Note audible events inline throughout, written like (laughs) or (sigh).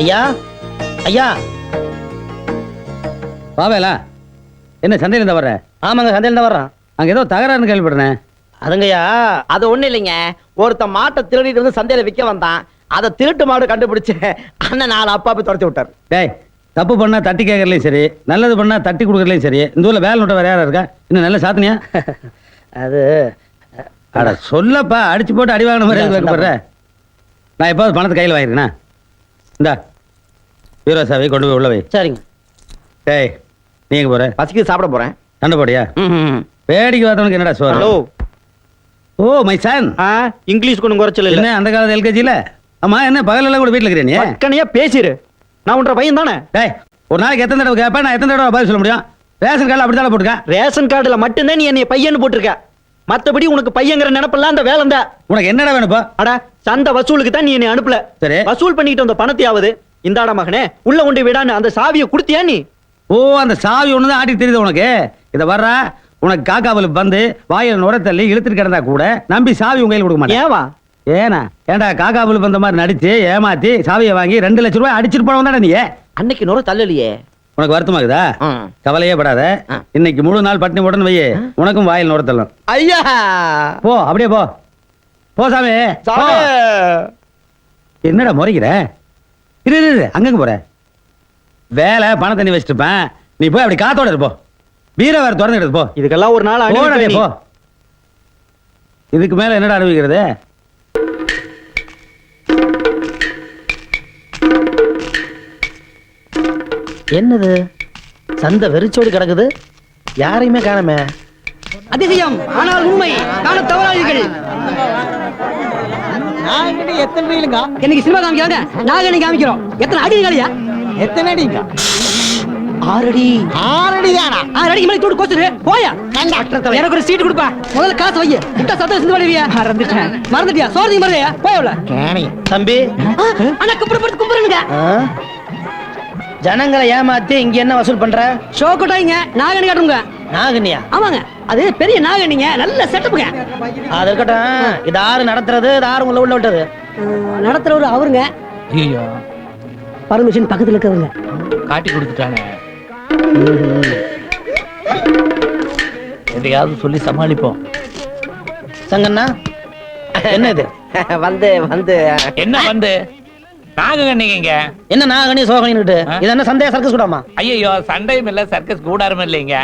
ஐயா ஐயா. பாவேலா என்ன சந்தையில இருந்து வர்ற? ஆமாங்க சந்தையில தான் வர்றான். அங்க ஏதோ தகராறுன்னு கேள்விப்படுறேன் அதுங்கய்யா அது ஒண்ணு இல்லைங்க. ஒருத்தன் மாட்டை திருடிட்டு வந்து சந்தையில விற்க வந்தான். அதை திருட்டு மாடு கண்டுபிடிச்சு அண்ணன் நாலு அப்பா போய் துரத்தி விட்டார். டேய் தப்பு பண்ணா தட்டி கேட்கறதுலையும் சரி நல்லது பண்ணா தட்டி கொடுக்கறதுலையும் சரி இந்த ஊர்ல வேலை நோட்ட வேற யாரா இருக்கா? இன்னும் நல்ல சாத்தனியா? அது அட சொல்லப்பா அடிச்சு போட்டு அடி வாங்கின மாதிரி நான் எப்போது பணத்தை கையில் வாங்கிருக்கேனா இந்தா. ஹீரோ சாவி கொண்டு போய் உள்ள வை சரிங்க. டேய் நீ எங்க போற? பசிக்கு சாப்பிட போறேன். சண்டை போடியா. வேடிக்கை பார்த்தவனுக்கு என்னடா சோறு? ஹலோ. ஓ மை சன் ஆ இங்கிலீஷ் கொண்டு குறைச்சல் இல்ல. என்ன அந்த காலத்து எல்கேஜியில் ஆமா என்ன பகலெல்லாம் கூட வீட்டில் இருக்கிறேன் நீ? பக்கனையா பேசிரு. நான் உன்ற பையன் தானே? டேய் ஒரு நாளைக்கு எத்தனை தடவை கேட்பேன் நான் எத்தனை தடவை பதில் சொல்ல முடியும்? ரேஷன் கார்டில் அப்படி தானே போட்டுருக்கேன் ரேஷன் கார்டுல மட்டும்தான் நீ என்னைய பையன்னு போட்டிருக்க. மத்தபடி உனக்கு பையங்கிற நினைப்பெல்லாம் அந்த வேலை தான் உனக்கு என்னடா வேணும் இப்போ? அட சந்தை வசூலுக்கு தான் நீ என்னை அனுப்பல. சரி. வசூல் பண்ணிட்டு வந்த பணத்தையாவது இந்தாடா மகனே உள்ள கொண்டு விடான்னு அந்த சாவியை கொடுத்தியா நீ? ஓ அந்த சாவி ஒன்று தான் ஆட்டி தெரியுது உனக்கு? இதை வர்றா உனக்கு காக்காவில் வந்து வாயில் நுர தள்ளி இழுத்துட்டு கிடந்தா கூட நம்பி சாவி உங்க கையில் கொடுக்க மாட்டேன். ஏவா? ஏனா ஏன்டா காக்காவில் வந்த மாதிரி நடிச்சு ஏமாத்தி சாவியை வாங்கி ரெண்டு லட்ச ரூபாய் அடிச்சிட்டு போனவன் தானே நீ? அன்னைக்கு நுர தள்ளலையே. உனக்கு வருத்தமாகுதா கவலையே படாத. இன்னைக்கு முழு நாள் பட்டினி போட்டுன்னு வையே உனக்கும் வாயில் நுர தள்ளும் ஐயா! போ அப்படியே போ. போ சாமி. என்னடா முறைக்கிற? இரு இரு, அங்கங்க போற. வேலை பணம் தண்ணி வச்சுட்டு இருப்பேன் நீ போய் அப்படி காத்தோட இரு, போ. பீரை வேற திறந்து எடுத்து போ. இதுக்கெல்லாம் ஒரு நாள் நீ. போ. இதுக்கு மேல என்னடா அனுபவிக்கிறது? என்னது? சந்தை வெறிச்சோடி கிடக்குது? யாரையுமே காணமே? அதிசயம். ஆனால் உண்மை. காண தவறாதீர்கள் எத்தனை ரீலுங்க? இன்னைக்கு சினிமா காமிக்கிறாங்க நாங்க நீ காமிக்கிறோம். எத்தனை அடி காலியா? எத்தனை அடிங்க? ஆறடி ஆறடி தானா ஆறு அடிக்கு மேலே தூடு கோச்சுரு போயா? எனக்கு ஒரு சீட் கொடுப்பா. முதல்ல காசு வை. விட்டா சத்தம் சிந்து பண்ணுவியா மறந்துட்டேன். மறந்துட்டியா? நீ மறதையா போய் உள்ள. கேணி. தம்பி. அண்ணா கும்பிடு கும்பிடுங்க? ஜனங்களை ஏமாத்தி இங்க என்ன வசூல் பண்ற? ஷோ கொட்டாயிங்க நாகனி காட்டுங்க. நாகனியா? ஆமாங்க. அது பெரிய நாகனிங்க. நல்ல செட்டப்புங்க அது இருக்கட்டும். இது ஆறு நடத்துறது? இது ஆறு உள்ள உள்ள விட்டது? நடத்துறவரு அவருங்க. ஐயோ பர்மிஷன் பக்கத்துல இருக்கிறவங்க காட்டி கொடுத்துட்டானே. எதையாவது சொல்லி சமாளிப்போம். சங்கண்ணா என்ன இது? வந்து வந்து. என்ன வந்து? நீங்க என்ன நாகனி சோகனின்னுட்டு? இது என்ன சந்தேக சர்க்கஸ் கூடாமா? ஐயோ சண்டையும் இல்ல சர்க்கஸ் கூடாரம் இல்லைங்க.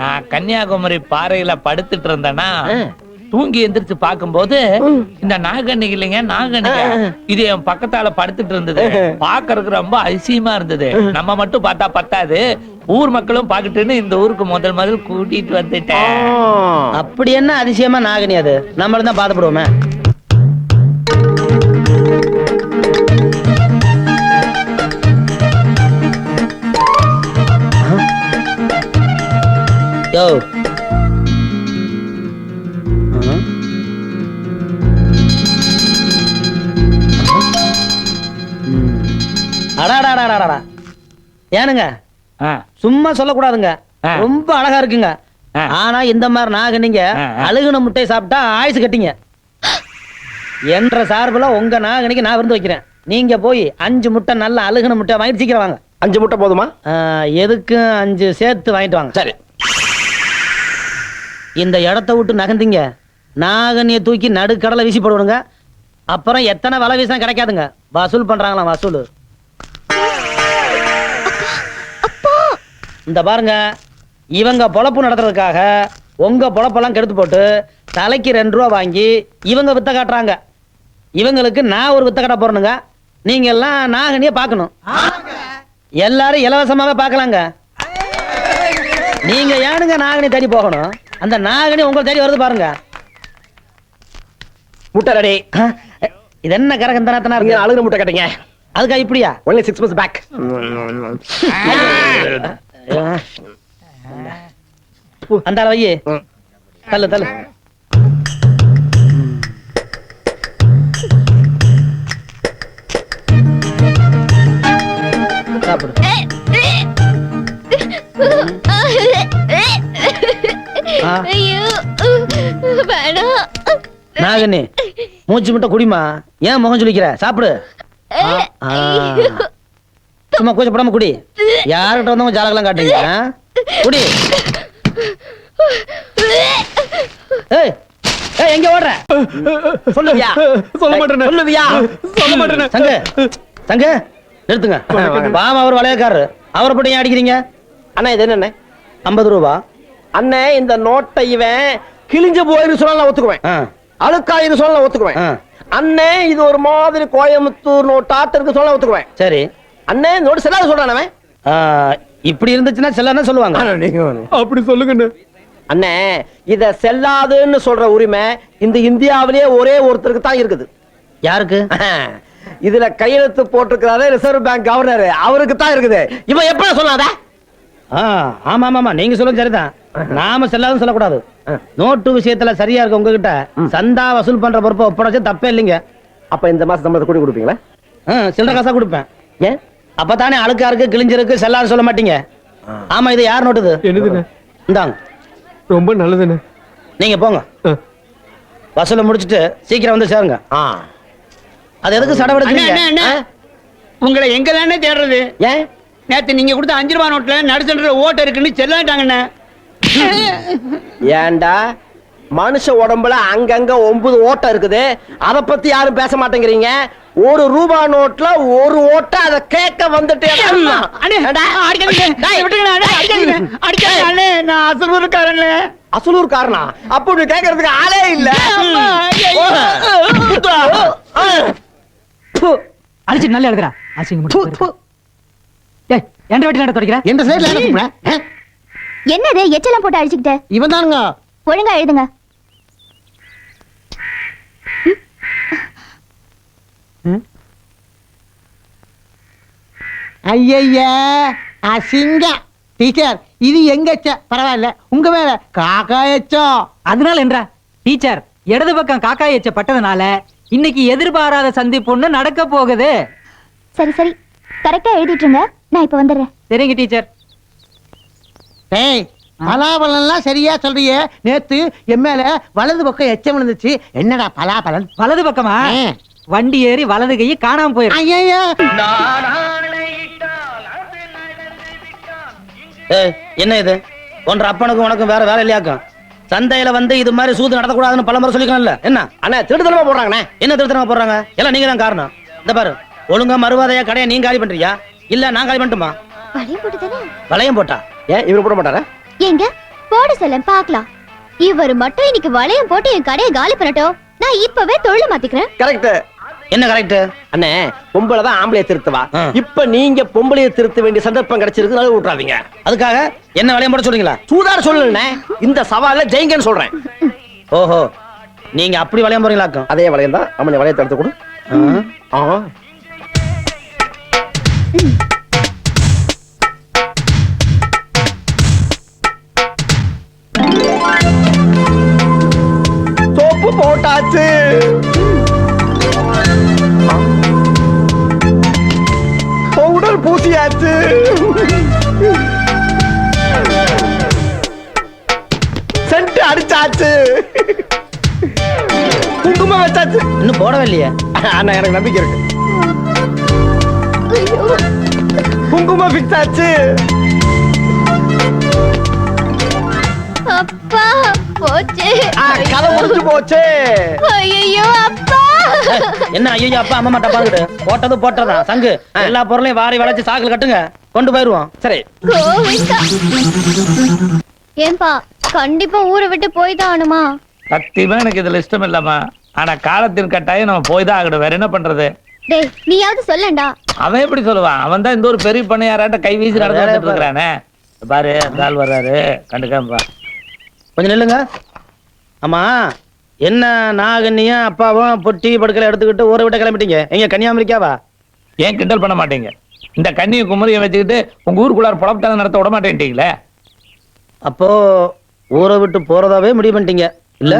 நான் கன்னியாகுமரி பாறையில படுத்துட்டு இருந்தேன்னா தூங்கி எந்திரிச்சு பார்க்கும்போது இந்த நாகண்ணி இல்லைங்க நாகண்ணிங்க இது என் பக்கத்தால படுத்துட்டு இருந்தது. பாக்குறதுக்கு ரொம்ப அதிசயமா இருந்தது. நம்ம மட்டும் பார்த்தா பத்தாது. ஊர் மக்களும் பாக்கட்டுன்னு இந்த ஊருக்கு முதல் முதல் கூட்டிட்டு வந்துட்டேன். அப்படி என்ன அதிசயமா நாகனி அது? நம்மளும் தான் பாதப்படுவோமே யோ அடாடாடாடாடா ஏனுங்க? சும்மா சொல்லக்கூடாதுங்க. ரொம்ப அழகா இருக்குங்க. ஆனா இந்த மாதிரி நாகனிங்க ஆ, ஆ. அழுகுன முட்டை சாப்பிட்டா ஆயுசு கட்டிங்க. என்ற சார்புல உங்க நாகனிக்கு நான் விருந்து வைக்கிறேன். நீங்க போய் அஞ்சு முட்டை நல்ல அழுகுன முட்டை வாங்கிட்டு சீக்கிரம் வாங்க. அஞ்சு முட்டை போதுமா? எதுக்கும் அஞ்சு சேர்த்து வாங்கிட்டு வாங்க. சரி. இந்த இடத்த விட்டு நகர்ந்தீங்க. நாகனியை தூக்கி நடுக்கடலை வீசி போடுவானுங்க. அப்புறம் எத்தனை வலை வீசம் கிடைக்காதுங்க. வசூல் பண்றாங்களாம் வசூல்? இந்த பாருங்க இவங்க பொழப்பு நடத்துறதுக்காக உங்க பொழப்பெல்லாம் கெடுத்து போட்டு தலைக்கு ரெண்டு ரூபா வாங்கி இவங்க வித்த காட்டுறாங்க. இவங்களுக்கு நான் ஒரு வித்த காட்ட போறேனுங்க நீங்க எல்லாம் நாகனிய பார்க்கணும். எல்லாரும் இலவசமாவே பார்க்கலாங்க. நீங்க ஏனுங்க நாகனி தேடி போகணும்? அந்த நாகனி உங்களை தேடி வருது பாருங்க. முட்டை ரெடி இது என்ன கரகம் தனத்தனா இருக்கு அழுகிற முட்டை கேட்டீங்க. அதுக்கா இப்படியா? ஒன்லி சிக்ஸ் மந்த்ஸ் பேக் அந்த வையே தள்ளு தள்ளு. சாப்பிடு. ஐயோ வேணாம் நாகனி மூச்சு மட்டும் குடிமா. ஏன் முகம் சொல்லிக்கிற சாப்பிடு. ஆ, ஆ. சும்மா கூச்சப்படாம குடி. யார்கிட்ட வந்தவங்க ஜாலகெல்லாம் காட்டுறீங்க? ஆ? குடி. ஏய் ஏய் எங்க ஓடுற? சொல்லுவியா? சொல்ல மாட்டேனே. சொல்லுவியா? சொல்ல மாட்டேனே. சங்கு சங்கு நிறுத்துங்க. பாவம் அவர் வளையக்காரரு. அவரை போட்டு ஏன் அடிக்கிறீங்க? அண்ணா இது என்னண்ணே? ஐம்பது ரூபா. அண்ணே இந்த நோட்டை இவன் கிழிஞ்சு போயிரு சொன்னா நான் ஒத்துக்குவேன். சொன்னா நான் ஒத்துக்குவேன். அண்ணே இது ஒரு மாதிரி கோயம்புத்தூர் நோட்டாட்டு இருக்கு சொன்னா ஒத்துக்குவேன். சரி. அண்ணே நோட்டு செல்லாத சொல்றான் அவன். இப்படி இருந்துச்சுன்னா செல்லன்னு சொல்லுவாங்க? அப்படி சொல்லுங்கண்ணே. அண்ணே இத செல்லாதுன்னு சொல்ற உரிமை இந்த இந்தியாவிலேயே ஒரே ஒருத்தருக்கு தான் இருக்குது. யாருக்கு? இதுல கையெழுத்து போட்டிருக்கிறாரு ரிசர்வ் பேங்க் கவர்னர் அவருக்கு தான் இருக்குது. இவன் எப்ப ஆ, ஆமா ஆமா ஆமா நீங்க சொல்லுங்க சரிதான். நாம செல்லாதுன்னு சொல்லக்கூடாது. நோட்டு விஷயத்துல சரியா இருக்க உங்ககிட்ட சந்தா வசூல் பண்ற பொறுப்பை ஒப்படைச்சு தப்பே இல்லைங்க. அப்ப இந்த மாசம் சம்பளத்தை கூடி கொடுப்பீங்களா? ஆ, சில்லறை காசா கொடுப்பேன். ஏன்? அப்பதானே அழுக்கா இருக்கு கிழிஞ்சிருக்கு செல்லாது சொல்ல மாட்டீங்க. ஆமா இது யார் நோட்டுது? என்னதுண்ணே? இந்தாங்க. ரொம்ப நல்லதுண்ணே. நீங்க போங்க. வசூலை முடிச்சிட்டு சீக்கிரம் வந்து சேருங்க. ஆ. அது எதுக்கு அண்ணே. உங்களை எங்க தானே தேடுறது? ஏன்? நேத்து நீங்க கொடுத்த அஞ்சு ரூபாய் நோட்ல நடுசன்ற ஓட்ட இருக்குன்னு செல்லாட்டாங்கண்ணே ஏன்டா மனுஷ உடம்புல அங்கங்க ஒன்பது ஓட்டை இருக்குது. அத பத்தி யாரும் பேச மாட்டேங்கிறீங்க. ஒரு ரூபா நோட்ல ஒரு ஓட்டை அத கேட்க வந்துட்டே அண்ணே அடிக்காதீங்க டேய். விட்டுருங்க அண்ணே அடிக்காதீங்க அடிக்காதீங்க அண்ணே நான் அசலூருக்காரண்ணே அசலூர் காரணா அப்படி கேட்கறதுக்கு ஆளே இல்ல. அடிச்சு நல்லா எழுதுறா அசிங்க டேய் எந்த வெட்டி நட தொடக்கிற? எந்த சைடுல? என்னது எச்செல்லாம் போட்டு அடிச்சுக்கிட்ட இவன் தானுங்க ஒழுங்கா எழுதுங்க. ஐயய்யா அசிங்க. டீச்சர் இது எங்க எச்ச? பரவாயில்ல. உங்க மேல காக்கா எச்சம் அதனால என்றா? டீச்சர் இடது பக்கம் காக்கா எச்ச பட்டதுனால இன்னைக்கு எதிர்பாராத சந்திப்பு ஒண்ணு நடக்க போகுது. சரி சரி. கரெக்டா எழுதிட்டுருங்க. நான் இப்ப வந்துடுறேன். சரிங்க டீச்சர் டேய் பலாபலன்லாம் சரியா சொல்றியே? நேத்து என் மேல வலது பக்கம் எச்சம் விழுந்துச்சு. என்னடா பலாபலன்? வலது பக்கமா. வண்டி ஏறி வலது கை காணாம ஐயய்யா ஏய், என்ன இது? ஒன்ற அப்பனுக்கும் உனக்கும் வேற வேலை இல்லையாக்கும் சந்தையில வந்து இது மாதிரி சூது நடத்தக்கூடாதுன்னு பல முறை சொல்லிக்கலாம்ல. என்ன? அண்ணா திருடுதலமா போடுறாங்கண்ணே. என்ன திருத்தனமா போடுறாங்க? எல்லாம் நீங்க தான் காரணம். இந்த பாரு ஒழுங்கா மறுவாதையா கடையை நீங்க காலி பண்றியா? இல்ல நான் காலி பண்ணட்டுமா? வளையம் போட்டா? ஏன் இவரு போட மாட்டாரா? எங்க போட சொல்ல பார்க்கலாம். இவர் மட்டும் இன்னைக்கு வளையம் போட்டு என் கடையை காலி பண்ணட்டும். நான் இப்பவே தொழில மாத்திக்கிறேன். கரெக்ட் என்ன கரெக்ட் அண்ணே பொம்பளை தான் ஆம்பளைய திருத்துவா. இப்ப நீங்க பொம்பளைய திருத்த வேண்டிய சந்தர்ப்பம் கிடைச்சிருக்கு நழுவ விட்டுறாதீங்க அதுக்காக என்ன வளையம் போட சொல்றீங்களா? சூதார சொல்லுண்ணே (laughs) இந்த சவால்ல ஜெயிங்கன்னு சொல்றேன். ஓஹோ நீங்க அப்படி வளையம் போறீங்களாக்கும் அதே வளையம் தான். அவனை வளையத்தை எடுத்து கொடு. ஆ. போட்டாச்சு பவுடர் பூசியாச்சு சென்ட் அடிச்சாச்சு குங்குமம் வச்சாச்சு இன்னும் போடவே இல்லையே அண்ணா எனக்கு நம்பிக்கை இருக்கு. ஐயோ. குங்குமம் ஆச்சு. அப்பா. போச்சு. ஆ, கதை முடிஞ்சு போச்சு. ஐயோ அப்பா. என்ன ஐயோ அப்பா அம்மா மாட்டா பாத்துட்டு போட்டது போட்டதா சங்கு எல்லா பொருளையும் வாரி வளைச்சு சாக்குல கட்டுங்க. கொண்டு போயிருவோம் சரி. ஏன்பா கண்டிப்பா ஊரை விட்டு போய் தான் ஆகணுமா? சத்தியமா எனக்கு இதுல இஷ்டம் இல்லம்மா. ஆனா காலத்தின் கட்டாயம் நம்ம போய் தான் ஆகணும். வேற என்ன பண்றது? டேய் நீயாவது சொல்லண்டா. அவன் எப்படி சொல்லுவான்? அவன் தான் இந்த ஒரு பெரிய பண்ணையாராட்ட கை வீசி நடந்து இருக்கிறானே. பாரு ஆள் வர்றாரு. கண்டுக்காம கொஞ்சம் நில்லுங்க. ஆமா என்ன நாகன்னியும் அப்பாவும் பொட்டி படுக்கலை எடுத்துக்கிட்டு ஊரை விட்டு கிளம்பிட்டீங்க? எங்க கன்னியாகுமரிக்காவா ஏன் கிண்டல் பண்ண மாட்டீங்க? இந்த கண்ணியை குமரியை வச்சுக்கிட்டு உங்க ஊருக்குள்ளார புலப்பத்தான நடத்த விட மாட்டேன்ட்டீங்களே? அப்போ ஊரை விட்டு போறதாவே முடிவு பண்ணிட்டீங்க இல்ல?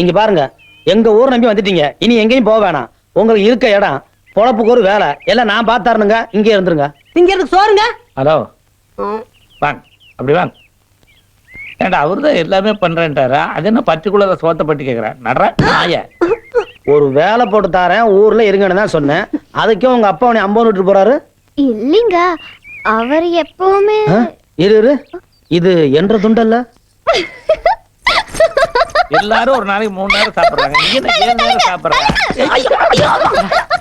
இங்க பாருங்க எங்க ஊர் நம்பி வந்துட்டீங்க. இனி எங்கேயும் போக வேணாம். உங்களுக்கு இருக்க இடம் பொழப்புக்கு ஒரு வேலை. எல்லாம் நான் பார்த்தாருனுங்க இங்கே இருந்துருங்க. இங்க இருக்கு சோறுங்க? ஹலோ. வாங்க. அப்படி வாங்க. ஏன்டா அவர்தான் எல்லாமே பண்றேன்ட்டாரா. அது என்ன பர்டிகுலரா சோத்த பட்டி கேக்குறேன் நடுற? நாய ஒரு வேலை போட்டு தாரேன். ஊர்ல இருங்கன்னு தான் சொன்னேன். அதுக்கே உங்க அப்பா உன்னை அம்பது விட்டு போறாரு? இல்லைங்க. அவர் எப்பவுமே? இரு இரு. இது என்ற துண்டல்ல? (laughs) எல்லாரும் ஒரு நாளைக்கு மூணு நேரம் சாப்பிடுறாங்க. நீ என்ன ஏழு நேரம் சாப்பிடுறாங்க